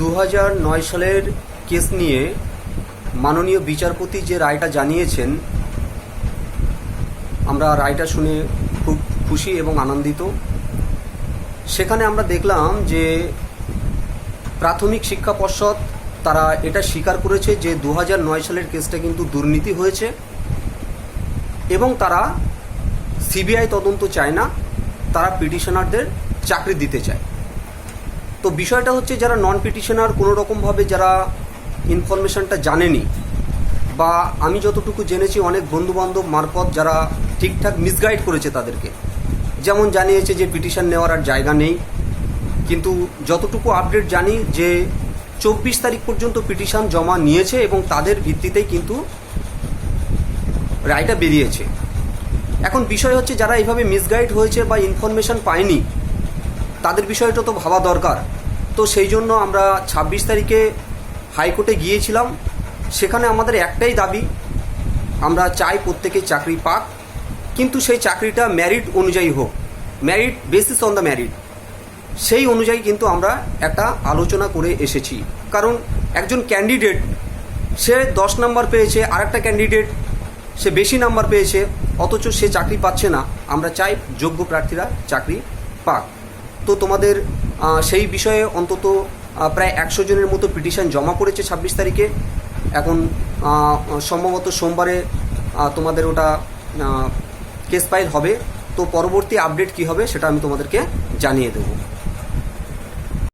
দু সালের কেস নিয়ে মাননীয় বিচারপতি যে রায়টা জানিয়েছেন, আমরা রায়টা শুনে খুব খুশি এবং আনন্দিত। সেখানে আমরা দেখলাম যে প্রাথমিক শিক্ষা পর্ষদ তারা এটা স্বীকার করেছে যে দু সালের কেসটা কিন্তু দুর্নীতি হয়েছে এবং তারা সিবিআই তদন্ত চায় না, তারা পিটিশনারদের চাকরি দিতে চায়। তো বিষয়টা হচ্ছে যারা নন পিটিশনার কোনো রকমভাবে যারা ইনফরমেশনটা জানেনি, বা আমি যতটুকু জেনেছি অনেক বন্ধুবান্ধব মারফত যারা ঠিকঠাক মিসগাইড করেছে তাদেরকে। যেমন জানিয়েছে যে পিটিশন নেওয়ার আর জায়গা নেই, কিন্তু যতটুকু আপডেট জানি যে চব্বিশ তারিখ পর্যন্ত পিটিশন জমা নিয়েছে এবং তাদের ভিত্তিতেই কিন্তু রায়টা বেরিয়েছে। এখন বিষয় হচ্ছে যারা এইভাবে মিসগাইড হয়েছে বা ইনফরমেশন পায়নি তাদের বিষয়টা তো ভাবা দরকার। তো সেই জন্য আমরা ছাব্বিশ তারিখে হাইকোর্টে গিয়েছিলাম। সেখানে আমাদের একটাই দাবি, আমরা চাই প্রত্যেকে চাকরি পাক, কিন্তু সেই চাকরিটা ম্যারিট অনুযায়ী হোক merit basis on the merit সেই অনুযায়ী কিন্তু আমরা একটা আলোচনা করে এসেছি। কারণ একজন ক্যান্ডিডেট সে দশ নাম্বার পেয়েছে আর একটা ক্যান্ডিডেট সে বেশি নাম্বার পেয়েছে, অথচ সে চাকরি পাচ্ছে না। আমরা চাই যোগ্য প্রার্থীরা চাকরি পাক। তো তোমাদের সেই বিষয়ে অন্তত প্রায় একশো জনের মতো পিটিশন জমা করেছে ছাব্বিশ তারিখে। এখন সম্ভবত সোমবারে তোমাদের ওটা কেস ফাইল হবে। তো পরবর্তী আপডেট কি হবে সেটা আমি তোমাদেরকে জানিয়ে দেবো।